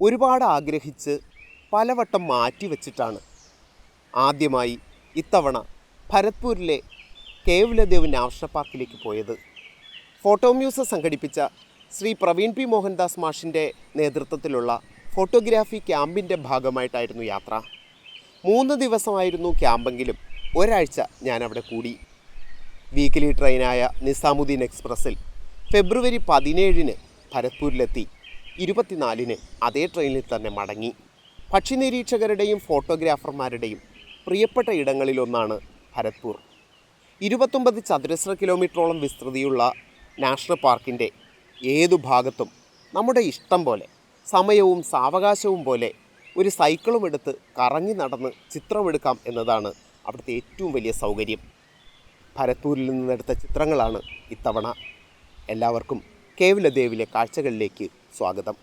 ഒരുപാട് ആഗ്രഹിച്ച് പലവട്ടം മാറ്റി മാറ്റിവെച്ചിട്ടാണ് ആദ്യമായി ഇത്തവണ ഭരത്പൂരിലെ കേവലദേവ് നാഷണൽ പാർക്കിലേക്ക് പോയത്. ഫോട്ടോ മ്യൂസ് സംഘടിപ്പിച്ച ശ്രീ പ്രവീൺ പി മോഹൻദാസ് മാഷിന്റെ നേതൃത്വത്തിലുള്ള ഫോട്ടോഗ്രാഫി ക്യാമ്പിന്റെ ഭാഗമായിട്ടായിരുന്നു യാത്ര. മൂന്ന് ദിവസമായിരുന്നു ക്യാമ്പെങ്കിലും ഒരാഴ്ച ഞാൻ അവിടെ കൂടി. വീക്കിലി ട്രെയിനായ നിസാമുദ്ദീൻ എക്സ്പ്രസ്സിൽ ഫെബ്രുവരി പതിനേഴിന് ഭരത്പൂരിലെത്തി. ഇരുപത്തിനാലിന് അതേ ട്രെയിനിൽ തന്നെ മടങ്ങി. പക്ഷി നിരീക്ഷകരുടെയും ഫോട്ടോഗ്രാഫർമാരുടെയും പ്രിയപ്പെട്ട ഇടങ്ങളിലൊന്നാണ് ഭരത്പൂർ. ഇരുപത്തൊമ്പത് ചതുരശ്ര കിലോമീറ്ററോളം വിസ്തൃതിയുള്ള നാഷണൽ പാർക്കിന്റെ ഏതു ഭാഗത്തും നമ്മുടെ ഇഷ്ടം പോലെ സമയവും സാവകാശവും പോലെ ഒരു സൈക്കിളും എടുത്ത് കറങ്ങി നടന്ന് ചിത്രമെടുക്കാം എന്നതാണ് അവിടുത്തെ ഏറ്റവും വലിയ സൗകര്യം. ഭരത്പൂരിൽ നിന്നെടുത്ത ചിത്രങ്ങളാണ് ഇത്തവണ. എല്ലാവർക്കും കേവലദേവിലെ കാഴ്ചകളിലേക്ക് സ്വാഗതം.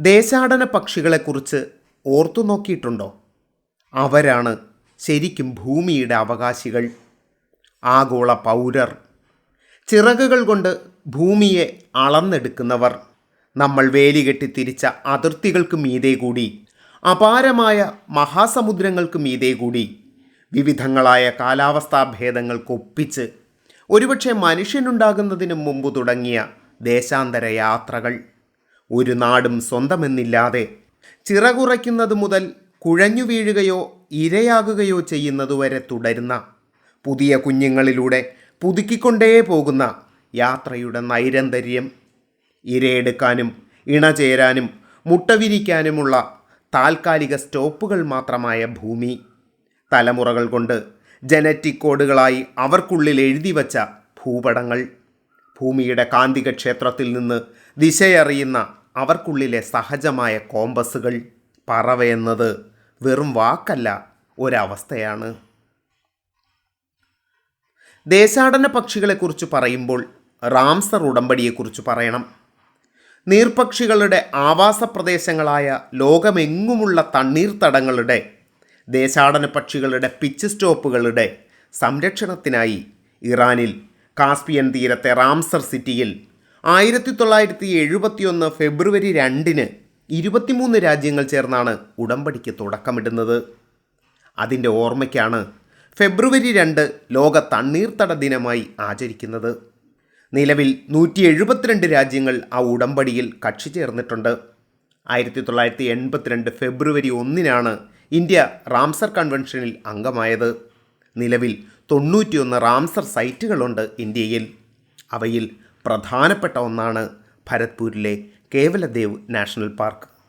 ദേശാടന പക്ഷികളെക്കുറിച്ച് ഓർത്തു നോക്കിയിട്ടുണ്ടോ? അവരാണ് ശരിക്കും ഭൂമിയുടെ അവകാശികൾ. ആഗോള പൗരർ. ചിറകുകൾ കൊണ്ട് ഭൂമിയെ അളന്നെടുക്കുന്നവർ. നമ്മൾ വേലികെട്ടി തിരിച്ച അതിർത്തികൾക്ക് മീതെ കൂടി അപാരമായ മഹാസമുദ്രങ്ങൾക്ക് മീതെ കൂടി വിവിധങ്ങളായ കാലാവസ്ഥാ ഭേദങ്ങൾക്കൊപ്പിച്ച് ഒരുപക്ഷെ മനുഷ്യനുണ്ടാകുന്നതിന് മുമ്പ് തുടങ്ങിയ ദേശാന്തര യാത്രകൾ. ഒരു നാടും സ്വന്തമെന്നില്ലാതെ ചിറകുറയ്ക്കുന്നത് മുതൽ കുഴഞ്ഞു വീഴുകയോ ഇരയാകുകയോ ചെയ്യുന്നതുവരെ തുടരുന്ന പുതിയ കുഞ്ഞുങ്ങളിലൂടെ പുതുക്കിക്കൊണ്ടേ പോകുന്ന യാത്രയുടെ നൈരന്തര്യം ഇരയെടുക്കാനും ഇണചേരാനും മുട്ടവിരിക്കാനുമുള്ള താൽക്കാലിക സ്റ്റോപ്പുകൾ മാത്രമായ ഭൂമി തലമുറകൾ കൊണ്ട് ജനറ്റിക് കോഡുകളായി അവർക്കുള്ളിൽ എഴുതി വച്ച ഭൂപടങ്ങൾ ഭൂമിയുടെ കാന്തിക ക്ഷേത്രത്തിൽ നിന്ന് ദിശയറിയുന്ന അവർക്കുള്ളിലെ സഹജമായ കോമ്പസുകൾ പറവയെന്നത് വെറും വാക്കല്ല ഒരവസ്ഥയാണ്. ദേശാടന പക്ഷികളെക്കുറിച്ച് പറയുമ്പോൾ റാംസർ ഉടമ്പടിയെക്കുറിച്ച് പറയണം. നീർപക്ഷികളുടെ ആവാസ പ്രദേശങ്ങളായ ലോകമെങ്ങുമുള്ള തണ്ണീർത്തടങ്ങളുടെ ദേശാടന പക്ഷികളുടെ പിച്ച് സ്റ്റോപ്പുകളുടെ സംരക്ഷണത്തിനായി ഇറാനിൽ കാസ്പിയൻ തീരത്തെ റാംസർ സിറ്റിയിൽ ആയിരത്തി തൊള്ളായിരത്തി എഴുപത്തിയൊന്ന് ഫെബ്രുവരി രണ്ടിന് ഇരുപത്തിമൂന്ന് രാജ്യങ്ങൾ ചേർന്നാണ് ഉടമ്പടിക്ക് തുടക്കമിടുന്നത്. അതിന്റെ ഓർമ്മയ്ക്കാണ് ഫെബ്രുവരി രണ്ട് ലോക തണ്ണീർത്തട ദിനമായി ആചരിക്കുന്നത്. നിലവിൽ നൂറ്റി എഴുപത്തിരണ്ട് രാജ്യങ്ങൾ ആ ഉടമ്പടിയിൽ കക്ഷി ചേർന്നിട്ടുണ്ട്. ആയിരത്തി തൊള്ളായിരത്തി എൺപത്തിരണ്ട് ഫെബ്രുവരി ഒന്നിനാണ് ഇന്ത്യ റാംസർ കൺവെൻഷനിൽ അംഗമായത്. നിലവിൽ തൊണ്ണൂറ്റിയൊന്ന് റാംസർ സൈറ്റുകളുണ്ട് ഇന്ത്യയിൽ. അവയിൽ പ്രധാനപ്പെട്ട ഒന്നാണ് ഭരത്പൂരിലെ കേവലദേവ് നാഷണൽ പാർക്ക്.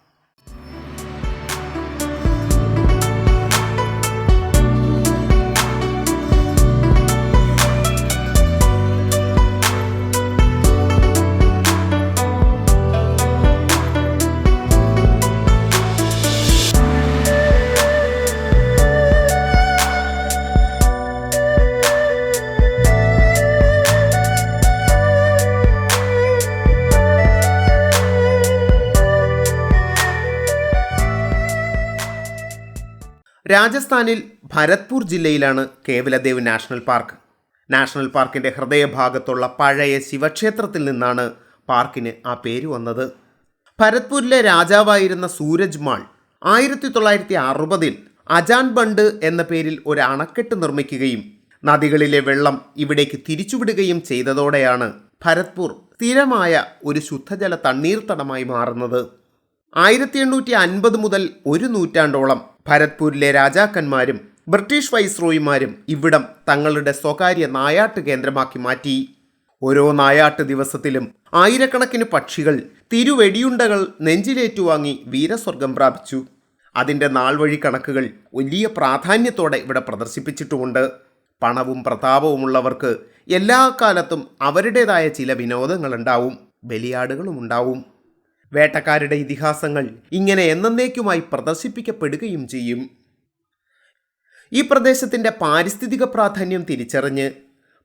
രാജസ്ഥാനിൽ ഭരത്പൂർ ജില്ലയിലാണ് കേവലദേവ് നാഷണൽ പാർക്ക്. നാഷണൽ പാർക്കിന്റെ ഹൃദയഭാഗത്തുള്ള പഴയ ശിവക്ഷേത്രത്തിൽ നിന്നാണ് പാർക്കിന് ആ പേര് വന്നത്. ഭരത്പൂരിലെ രാജാവായിരുന്ന സൂരജ് മാൾ ആയിരത്തി തൊള്ളായിരത്തി അറുപതിൽ അജാൻ ബണ്ട് എന്ന പേരിൽ ഒരു അണക്കെട്ട് നിർമ്മിക്കുകയും നദികളിലെ വെള്ളം ഇവിടേക്ക് തിരിച്ചുവിടുകയും ചെയ്തതോടെയാണ് ഭരത്പൂർ സ്ഥിരമായ ഒരു ശുദ്ധജല തണ്ണീർത്തടമായി മാറുന്നത്. ആയിരത്തി എണ്ണൂറ്റി അൻപത് മുതൽ ഒരു നൂറ്റാണ്ടോളം ഭരത്പൂരിലെ രാജാക്കന്മാരും ബ്രിട്ടീഷ് വൈസ്രോയിമാരും ഇവിടം തങ്ങളുടെ സ്വകാര്യ നായാട്ട് കേന്ദ്രമാക്കി മാറ്റി. ഓരോ നായാട്ട് ദിവസത്തിലും ആയിരക്കണക്കിന് പക്ഷികൾ തിരുവെടിയുണ്ടകൾ നെഞ്ചിലേറ്റുവാങ്ങി വീരസ്വർഗം പ്രാപിച്ചു. അതിന്റെ നാൾവഴി കണക്കുകൾ വലിയ പ്രാധാന്യത്തോടെ ഇവിടെ പ്രദർശിപ്പിച്ചിട്ടുമുണ്ട്. പണവും പ്രതാപവുമുള്ളവർക്ക് എല്ലാ കാലത്തും അവരുടേതായ ചില വിനോദങ്ങളുണ്ടാവും ബലിയാടുകളും ഉണ്ടാവും വേട്ടക്കാരുടെ ഇതിഹാസങ്ങൾ ഇങ്ങനെ എന്നേക്കുമായി പ്രദർശിപ്പിക്കപ്പെടുകയും ചെയ്യും. ഈ പ്രദേശത്തിന്റെ പാരിസ്ഥിതിക പ്രാധാന്യം തിരിച്ചറിഞ്ഞ്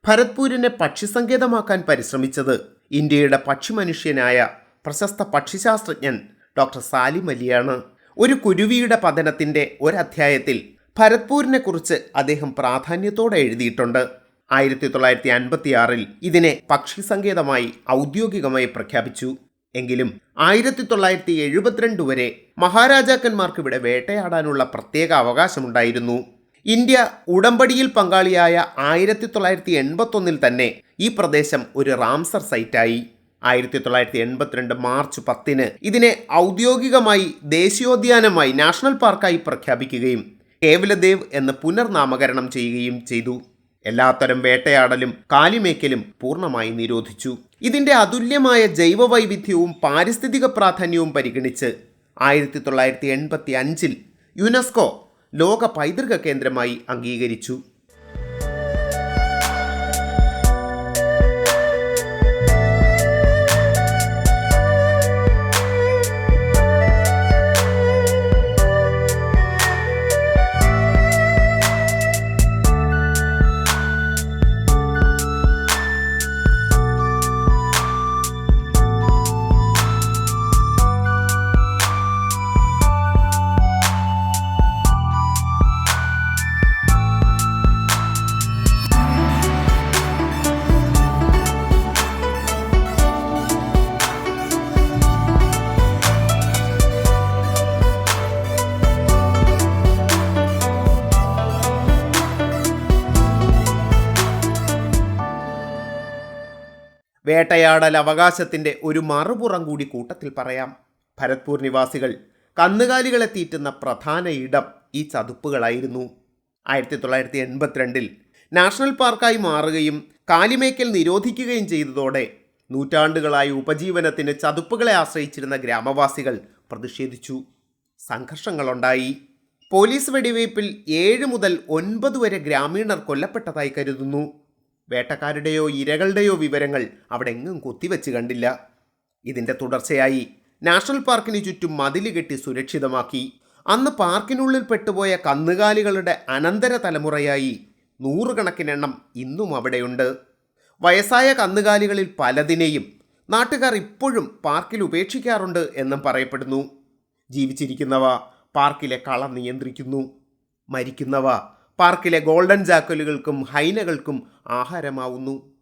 ഭരത്പൂരിനെ പക്ഷിസങ്കേതമാക്കാൻ പരിശ്രമിച്ചത് ഇന്ത്യയുടെ പക്ഷിമനുഷ്യനായ പ്രശസ്ത പക്ഷിശാസ്ത്രജ്ഞൻ ഡോക്ടർ സാലിം അലിയാണ്. ഒരു കുരുവിയുടെ പതനത്തിന്റെ ഒരധ്യായത്തിൽ ഭരത്പൂരിനെ കുറിച്ച് അദ്ദേഹം പ്രാധാന്യത്തോടെ എഴുതിയിട്ടുണ്ട്. ആയിരത്തി തൊള്ളായിരത്തി അൻപത്തിയാറിൽ ഇതിനെ പക്ഷി സങ്കേതമായി ഔദ്യോഗികമായി പ്രഖ്യാപിച്ചു. എങ്കിലും ആയിരത്തി തൊള്ളായിരത്തി എഴുപത്തിരണ്ട് വരെ മഹാരാജാക്കന്മാർക്ക് ഇവിടെ വേട്ടയാടാനുള്ള പ്രത്യേക അവകാശമുണ്ടായിരുന്നു. ഇന്ത്യ ഉടമ്പടിയിൽ പങ്കാളിയായ ആയിരത്തി തൊള്ളായിരത്തി എൺപത്തൊന്നിൽ തന്നെ ഈ പ്രദേശം ഒരു റാംസർ സൈറ്റായി. ആയിരത്തി തൊള്ളായിരത്തി എൺപത്തിരണ്ട് മാർച്ച് പത്തിന് ഇതിനെ ഔദ്യോഗികമായി ദേശീയോദ്യാനമായി നാഷണൽ പാർക്കായി പ്രഖ്യാപിക്കുകയും കേവലദേവ് എന്ന് പുനർനാമകരണം ചെയ്യുകയും ചെയ്തു. എല്ലാത്തരം വേട്ടയാടലും കാലിമേക്കലും പൂർണമായി നിരോധിച്ചു. ഇതിന്റെ അതുല്യമായ ജൈവവൈവിധ്യവും പാരിസ്ഥിതിക പ്രാധാന്യവും പരിഗണിച്ച് ആയിരത്തി തൊള്ളായിരത്തി എൺപത്തി അഞ്ചിൽ യുനെസ്കോ ലോക പൈതൃക കേന്ദ്രമായി അംഗീകരിച്ചു. വേട്ടയാടൽ അവകാശത്തിന്റെ ഒരു മറുപുറം കൂടി കൂട്ടത്തിൽ പറയാം. ഭരത്പൂർ നിവാസികൾ കന്നുകാലികളെ തീറ്റുന്ന പ്രധാന ഇടം ഈ ചതുപ്പുകളായിരുന്നു. ആയിരത്തി തൊള്ളായിരത്തി എൺപത്തിരണ്ടിൽ നാഷണൽ പാർക്കായി മാറുകയും കാലിമേക്കൽ നിരോധിക്കുകയും ചെയ്തതോടെ നൂറ്റാണ്ടുകളായി ഉപജീവനത്തിന് ചതുപ്പുകളെ ആശ്രയിച്ചിരുന്ന ഗ്രാമവാസികൾ പ്രതിഷേധിച്ചു. സംഘർഷങ്ങളുണ്ടായി. പോലീസ് വെടിവയ്പിൽ ഏഴ് മുതൽ ഒൻപത് വരെ ഗ്രാമീണർ കൊല്ലപ്പെട്ടതായി കരുതുന്നു. വേട്ടക്കാരുടെയോ ഇരകളുടെയോ വിവരങ്ങൾ അവിടെ എങ്ങും കുത്തിവെച്ച് കണ്ടില്ല. ഇതിന്റെ തുടർച്ചയായി നാഷണൽ പാർക്കിന് ചുറ്റും മതിൽ കെട്ടി സുരക്ഷിതമാക്കി. അന്ന് പാർക്കിനുള്ളിൽ പെട്ടുപോയ കന്നുകാലികളുടെ അനന്തര തലമുറയായി നൂറുകണക്കിനെണ്ണം ഇന്നും അവിടെയുണ്ട്. വയസ്സായ കന്നുകാലികളിൽ പലതിനെയും നാട്ടുകാർ ഇപ്പോഴും പാർക്കിൽ ഉപേക്ഷിക്കാറുണ്ട് എന്നും പറയപ്പെടുന്നു. ജീവിച്ചിരിക്കുന്നവ പാർക്കിലെ കള നിയന്ത്രിക്കുന്നു. മരിക്കുന്നവ പാർക്കിലെ ഗോൾഡൻ ജാക്കലുകൾക്കും ഹൈനകൾക്കും ആഹാരമാവുന്നു.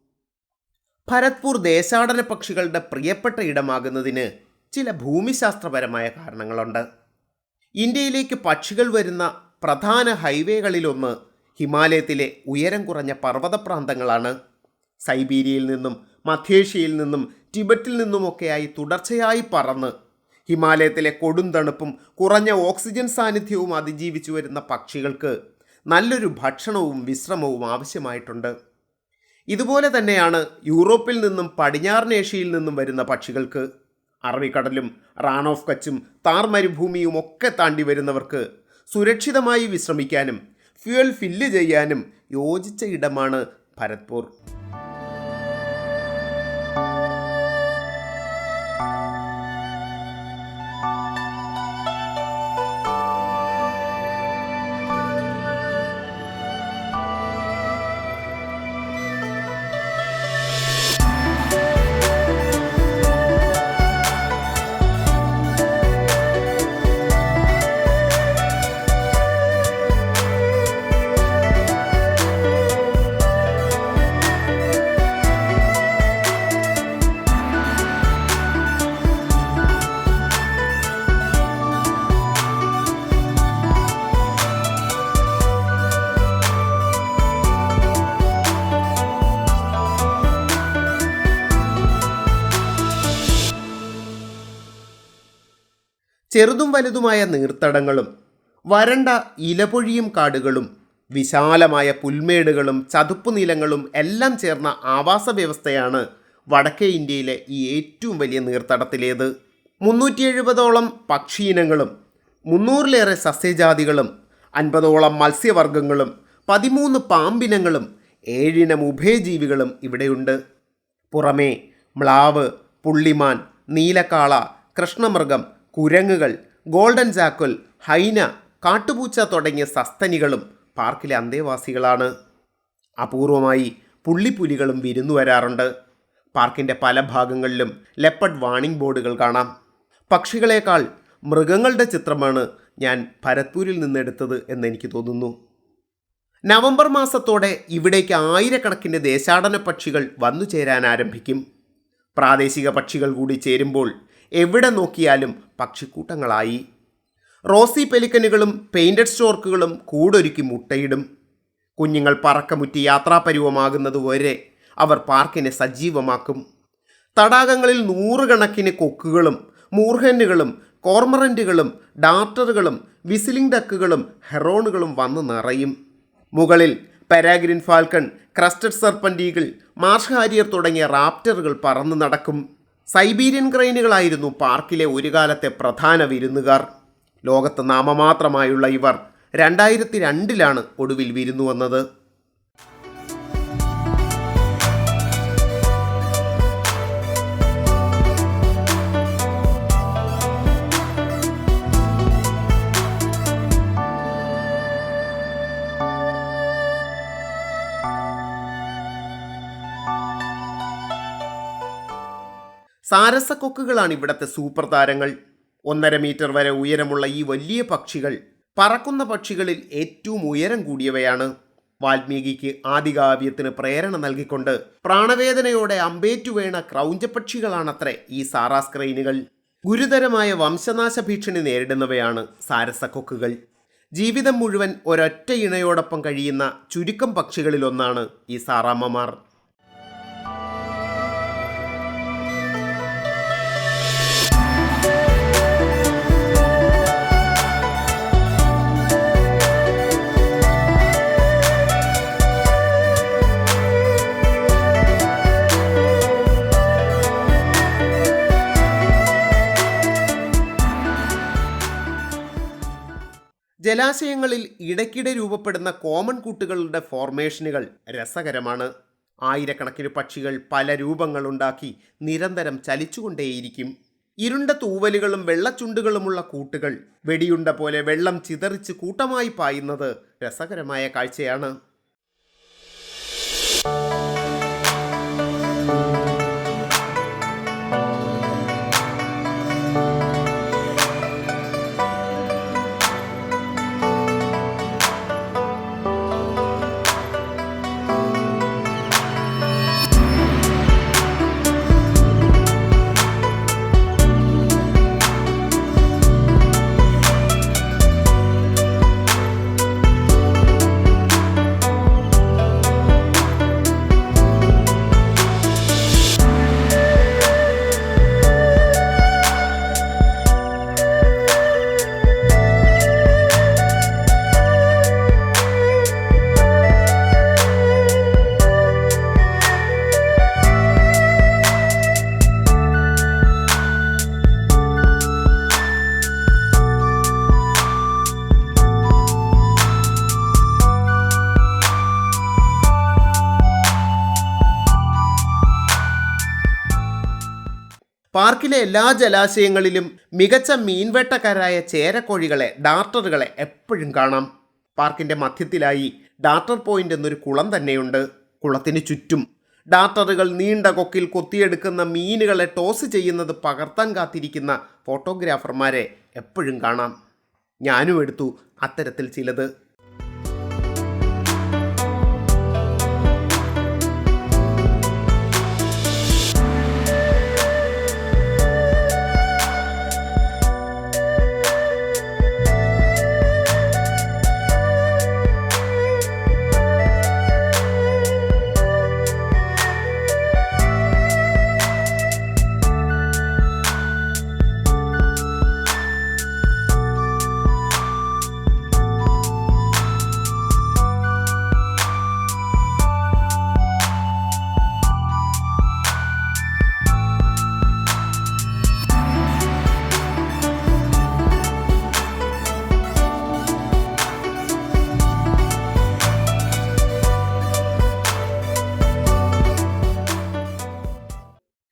ഭരത്പൂർ ദേശാടന പക്ഷികളുടെ പ്രിയപ്പെട്ട ഇടമാകുന്നതിന് ചില ഭൂമിശാസ്ത്രപരമായ കാരണങ്ങളുണ്ട്. ഇന്ത്യയിലേക്ക് പക്ഷികൾ വരുന്ന പ്രധാന ഹൈവേകളിലൊന്ന് ഹിമാലയത്തിലെ ഉയരം കുറഞ്ഞ പർവത പ്രാന്തങ്ങളാണ് സൈബീരിയയിൽ നിന്നും മധ്യേഷ്യയിൽ നിന്നും ടിബറ്റിൽ നിന്നുമൊക്കെയായി തുടർച്ചയായി പറന്ന് ഹിമാലയത്തിലെ കൊടും തണുപ്പും കുറഞ്ഞ ഓക്സിജൻ സാന്നിധ്യവും അതിജീവിച്ചു വരുന്ന പക്ഷികൾക്ക് നല്ലൊരു ഭക്ഷണവും വിശ്രമവും ആവശ്യമായിട്ടുണ്ട്. ഇതുപോലെ തന്നെയാണ് യൂറോപ്പിൽ നിന്നും പടിഞ്ഞാറിനേഷ്യയിൽ നിന്നും വരുന്ന പക്ഷികൾക്ക്. അറബിക്കടലും റാൺ ഓഫ് കച്ചും താർ മരുഭൂമിയും ഒക്കെ താണ്ടി വരുന്നവർക്ക് സുരക്ഷിതമായി വിശ്രമിക്കാനും ഫ്യുവൽ ഫില്ല് ചെയ്യാനും യോജിച്ച ഇടമാണ് ഭരത്പൂർ. ചെറുതും വലുതുമായ നീർത്തടങ്ങളും വരണ്ട ഇലപൊഴിയും കാടുകളും വിശാലമായ പുൽമേടുകളും ചതുപ്പ് നിലങ്ങളും എല്ലാം ചേർന്ന ആവാസ വ്യവസ്ഥയാണ് വടക്കേ ഇന്ത്യയിലെ ഈ ഏറ്റവും വലിയ നീർത്തടത്തിലേത്. മുന്നൂറ്റി എഴുപതോളം പക്ഷിയിനങ്ങളും മുന്നൂറിലേറെ സസ്യജാതികളും അൻപതോളം മത്സ്യവർഗങ്ങളും പതിമൂന്ന് പാമ്പിനങ്ങളും ഏഴിനം ഉഭയജീവികളും ഇവിടെയുണ്ട്. പുറമേ മ്ലാവ് പുള്ളിമാൻ നീലക്കാള കൃഷ്ണമൃഗം കുരങ്ങുകൾ ഗോൾഡൻ ജാക്കുൽ ഹൈന കാട്ടുപൂച്ച തുടങ്ങിയ സസ്തനികളും പാർക്കിലെ അന്തേവാസികളാണ്. അപൂർവമായി പുള്ളിപ്പുലികളും വിരുന്നു വരാറുണ്ട്. പാർക്കിന്റെ പല ഭാഗങ്ങളിലും ലെപ്പഡ് വാണിംഗ് ബോർഡുകൾ കാണാം. പക്ഷികളേക്കാൾ മൃഗങ്ങളുടെ ചിത്രമാണ് ഞാൻ ഭരത്പൂരിൽ നിന്നെടുത്തത് എന്നെനിക്ക് തോന്നുന്നു. നവംബർ മാസത്തോടെ ഇവിടേക്ക് ആയിരക്കണക്കിന് ദേശാടന പക്ഷികൾ വന്നു ചേരാൻ ആരംഭിക്കും. പ്രാദേശിക പക്ഷികൾ കൂടി ചേരുമ്പോൾ എവിടെ നോക്കിയാലും പക്ഷിക്കൂട്ടങ്ങളായി. Rossi പെലിക്കനുകളും painted സ്റ്റോർക്കുകളും കൂടൊരുക്കി മുട്ടയിടും. കുഞ്ഞുങ്ങൾ പറക്കമുറ്റി യാത്രാപരുവമാകുന്നത് വരെ അവർ പാർക്കിനെ സജീവമാക്കും. തടാകങ്ങളിൽ നൂറുകണക്കിന് കൊക്കുകളും മൂർഹന്നുകളും കോർമറന്റുകളും ഡാർട്ടറുകളും വിസിലിംഗ് ഡക്കുകളും ഹെറോണുകളും വന്ന് നിറയും. മുകളിൽ പാരാഗ്രിൻ ഫാൽക്കൺ ക്രസ്റ്റഡ് സർപ്പൻഡീകൾ മാർഷ് ഹാരിയർ തുടങ്ങിയ റാപ്റ്ററുകൾ പറന്നു നടക്കും. സൈബീരിയൻ ക്രെയിനുകളായിരുന്നു പാർക്കിലെ ഒരു കാലത്തെ പ്രധാന വിരുന്നുകാർ. ലോകത്ത് നാമമാത്രമായുള്ള ഇവർ രണ്ടായിരത്തി രണ്ടിലാണ് ഒടുവിൽ വിരുന്നു വന്നത് സാരസക്കൊക്കുകളാണ് ഇവിടത്തെ സൂപ്പർ താരങ്ങൾ. ഒന്നര മീറ്റർ വരെ ഉയരമുള്ള ഈ വലിയ പക്ഷികൾ പറക്കുന്ന പക്ഷികളിൽ ഏറ്റവും ഉയരം കൂടിയവയാണ്. വാൽമീകിക്ക് ആദികാവ്യത്തിന് പ്രേരണ നൽകിക്കൊണ്ട് പ്രാണവേദനയോടെ അമ്പേറ്റുവേണ ക്രൗഞ്ചപക്ഷികളാണത്രേ ഈ സാറാസ്ക്രൈനുകൾ ഗുരുതരമായ വംശനാശ ഭീഷണി നേരിടുന്നവയാണ് സാരസക്കൊക്കുകൾ. ജീവിതം മുഴുവൻ ഒരൊറ്റ ഇണയോടൊപ്പം കഴിയുന്ന ചുരുക്കം പക്ഷികളിലൊന്നാണ് ഈ സാറാമ്മമാർ. ജലാശയങ്ങളിൽ ഇടയ്ക്കിടെ രൂപപ്പെടുന്ന കോമൺ കൂട്ടുകളുടെ ഫോർമേഷനുകൾ രസകരമാണ്. ആയിരക്കണക്കിന് പക്ഷികൾ പല രൂപങ്ങളുണ്ടാക്കി നിരന്തരം ചലിച്ചുകൊണ്ടേയിരിക്കും. ഇരുണ്ട തൂവലുകളും വെള്ളച്ചുണ്ടുകളുമുള്ള കൂട്ടുകൾ വെടിയുണ്ട പോലെ വെള്ളം ചിതറിച്ച് കൂട്ടമായി പായുന്നത് രസകരമായ കാഴ്ചയാണ്. പാർക്കിലെ എല്ലാ ജലാശയങ്ങളിലും മികച്ച മീൻവേട്ടക്കാരായ ചേരക്കോഴികളെ ഡാർട്ടറുകളെ എപ്പോഴും കാണാം. പാർക്കിന്റെ മധ്യത്തിലായി ഡാർട്ടർ പോയിന്റ് എന്നൊരു കുളം തന്നെയുണ്ട്. കുളത്തിന് ചുറ്റും ഡാർട്ടറുകൾ നീണ്ട കൊക്കിൽ കൊത്തിയെടുക്കുന്ന മീനുകളെ ടോസ് ചെയ്യുന്നത് പകർത്താൻ കാത്തിരിക്കുന്ന ഫോട്ടോഗ്രാഫർമാരെ എപ്പോഴും കാണാം. ഞാനും എടുത്തു അത്തരത്തിൽ ചിലത്.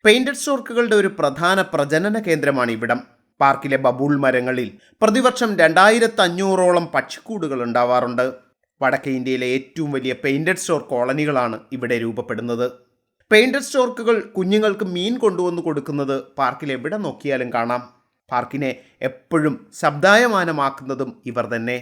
പെയിന്റഡ് സ്റ്റോർക്കുകളുടെ ഒരു പ്രധാന പ്രജനന കേന്ദ്രമാണ് ഇവിടം. പാർക്കിലെ ബബൂൾ മരങ്ങളിൽ പ്രതിവർഷം രണ്ടായിരത്തി അഞ്ഞൂറോളം പക്ഷിക്കൂടുകൾ ഉണ്ടാവാറുണ്ട്. വടക്കേ ഇന്ത്യയിലെ ഏറ്റവും വലിയ പെയിന്റഡ് സ്റ്റോർ കോളനികളാണ് ഇവിടെ രൂപപ്പെടുന്നത്. പെയിന്റഡ് സ്റ്റോർക്കുകൾ കുഞ്ഞുങ്ങൾക്ക് മീൻ കൊണ്ടുവന്ന് കൊടുക്കുന്നത് പാർക്കിൽ എവിടെ നോക്കിയാലും കാണാം. പാർക്കിനെ എപ്പോഴും ശബ്ദായമാനമാക്കുന്നതും ഇവർ തന്നെ.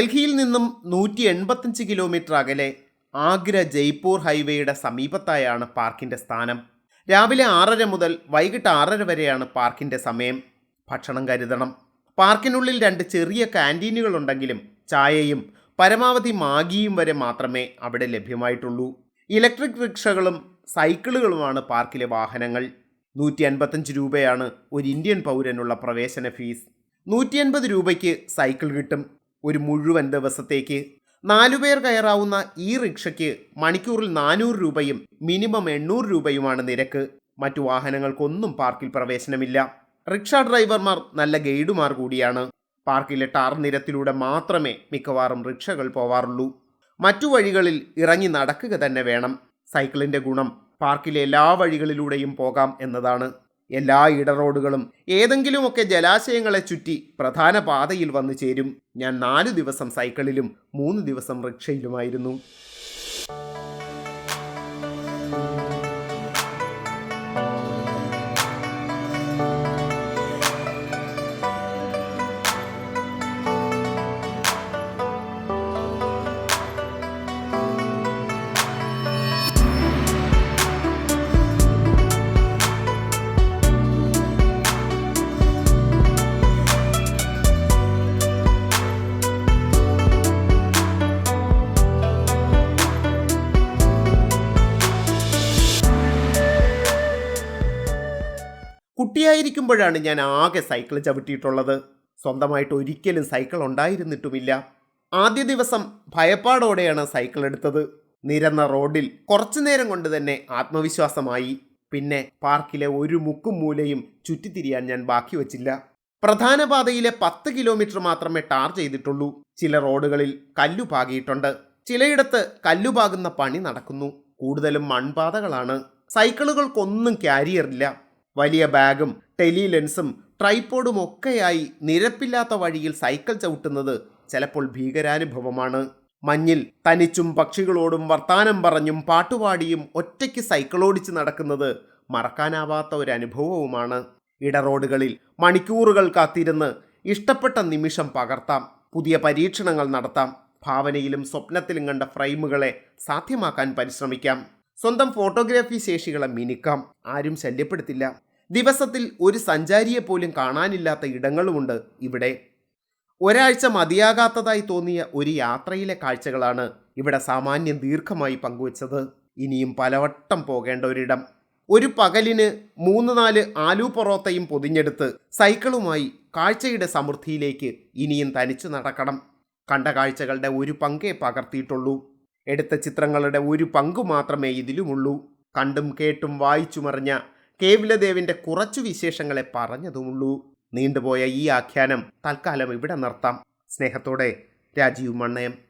ഡൽഹിയിൽ നിന്നും നൂറ്റി എൺപത്തഞ്ച് കിലോമീറ്റർ അകലെ ആഗ്ര ജയ്പൂർ ഹൈവേയുടെ സമീപത്തായാണ് പാർക്കിന്റെ സ്ഥാനം. രാവിലെ ആറര മുതൽ വൈകിട്ട് ആറര വരെയാണ് പാർക്കിന്റെ സമയം. ഭക്ഷണം കരുതണം. പാർക്കിനുള്ളിൽ രണ്ട് ചെറിയ ക്യാന്റീനുകളുണ്ടെങ്കിലും ചായയും പരമാവധി മാഗിയും വരെ മാത്രമേ അവിടെ ലഭ്യമായിട്ടുള്ളൂ. ഇലക്ട്രിക് റിക്ഷകളും സൈക്കിളുകളുമാണ് പാർക്കിലെ വാഹനങ്ങൾ. നൂറ്റി അൻപത്തഞ്ച് രൂപയാണ് ഒരു ഇന്ത്യൻ പൗരനുള്ള പ്രവേശന ഫീസ്. നൂറ്റി അൻപത് രൂപയ്ക്ക് സൈക്കിൾ കിട്ടും. ഒരു മുഴുവൻ ദിവസത്തേക്ക്. നാലുപേർ കയറാവുന്ന ഈ റിക്ഷയ്ക്ക് മണിക്കൂറിൽ നാനൂറ് രൂപയും മിനിമം എണ്ണൂറ് രൂപയുമാണ് നിരക്ക്. മറ്റു വാഹനങ്ങൾക്കൊന്നും പാർക്കിൽ പ്രവേശനമില്ല. റിക്ഷ ഡ്രൈവർമാർ നല്ല ഗൈഡുമാർ കൂടിയാണ്. പാർക്കിലെ ടാർ നിരത്തിലൂടെ മാത്രമേ മിക്കവാറും റിക്ഷകൾ പോവാറുള്ളൂ. മറ്റു വഴികളിൽ ഇറങ്ങി നടക്കുക തന്നെ വേണം. സൈക്കിളിന്റെ ഗുണം പാർക്കിലെ എല്ലാ വഴികളിലൂടെയും പോകാം എന്നതാണ്. എല്ലാ ഇടറോഡുകളും ഏതെങ്കിലുമൊക്കെ ജലാശയങ്ങളെ ചുറ്റി പ്രധാന പാതയിൽ വന്നു ചേരും. ഞാൻ നാലു ദിവസം സൈക്കിളിലും മൂന്ന് ദിവസം റിക്ഷയിലുമായിരുന്നു. കുട്ടിയായിരിക്കുമ്പോഴാണ് ഞാൻ ആകെ സൈക്കിൾ ചവിട്ടിയിട്ടുള്ളത്. സ്വന്തമായിട്ട് ഒരിക്കലും സൈക്കിൾ ഉണ്ടായിരുന്നിട്ടുമില്ല. ആദ്യ ദിവസം ഭയപ്പാടോടെയാണ് സൈക്കിൾ എടുത്തത്. നിരന്ന റോഡിൽ കുറച്ചു നേരം കൊണ്ട് തന്നെ ആത്മവിശ്വാസമായി. പിന്നെ പാർക്കിലെ ഒരു മുക്കും മൂലയും ചുറ്റിത്തിരിയാൻ ഞാൻ ബാക്കി വച്ചില്ല. പ്രധാന പാതയിലെ പത്ത് കിലോമീറ്റർ മാത്രമേ ടാർ ചെയ്തിട്ടുള്ളൂ. ചില റോഡുകളിൽ കല്ലു പാകിയിട്ടുണ്ട്. ചിലയിടത്ത് കല്ലുപാകുന്ന പണി നടക്കുന്നു. കൂടുതലും മൺപാതകളാണ്. സൈക്കിളുകൾക്കൊന്നും ക്യാരിയറില്ല വലിയ ബാഗും ടെലി ലെൻസും ട്രൈപ്പോഡും ഒക്കെയായി നിരപ്പില്ലാത്ത വഴിയിൽ സൈക്കിൾ ചവിട്ടുന്നത് ചിലപ്പോൾ ഭീകരാനുഭവമാണ്. മഞ്ഞിൽ തനിച്ചും പക്ഷികളോടും വർത്താനം പറഞ്ഞും പാട്ടുപാടിയും ഒറ്റയ്ക്ക് സൈക്കിൾ സൈക്കിളോടിച്ച് നടക്കുന്നത് മറക്കാനാവാത്ത ഒരു അനുഭവവുമാണ് ഇടറോഡുകളിൽ മണിക്കൂറുകൾ കാത്തിരുന്ന് ഇഷ്ടപ്പെട്ട നിമിഷം പകർത്താം പുതിയ പരീക്ഷണങ്ങൾ നടത്താം ഭാവനയിലും സ്വപ്നത്തിലും കണ്ട ഫ്രെയിമുകളെ സാധ്യമാക്കാൻ പരിശ്രമിക്കാം. സ്വന്തം ഫോട്ടോഗ്രാഫി ശേഷികളെ മിനുക്കാം. ആരും ശല്യപ്പെടുത്തില്ല. ദിവസത്തിൽ ഒരു സഞ്ചാരിയെ പോലും കാണാനില്ലാത്ത ഇടങ്ങളുമുണ്ട് ഇവിടെ. ഒരാഴ്ച മതിയാകാത്തതായി തോന്നിയ ഒരു യാത്രയിലെ കാഴ്ചകളാണ് ഇവിടെ സാമാന്യം ദീർഘമായി പങ്കുവച്ചത്. ഇനിയും പലവട്ടം പോകേണ്ട ഒരിടം. ഒരു പകലിന് മൂന്ന് നാല് ആലു പൊറോത്തയും പൊതിഞ്ഞെടുത്ത് സൈക്കിളുമായി കാഴ്ചയുടെ സമൃദ്ധിയിലേക്ക് ഇനിയും തനിച്ചു നടക്കണം. കണ്ട കാഴ്ചകളുടെ ഒരു പങ്കേ പകർത്തിയിട്ടുള്ളൂ. എടുത്ത ചിത്രങ്ങളുടെ ഒരു പങ്കു മാത്രമേ ഇതിലുമുള്ളൂ. കണ്ടും കേട്ടും വായിച്ചുമറിഞ്ഞ കേവലദേവിന്റെ കുറച്ചു വിശേഷങ്ങളെ പറഞ്ഞതുമുള്ളൂ. നീണ്ടുപോയ ഈ ആഖ്യാനം തൽക്കാലം ഇവിടെ നിർത്താം. സ്നേഹത്തോടെ രാജീവ് മണ്ണയം.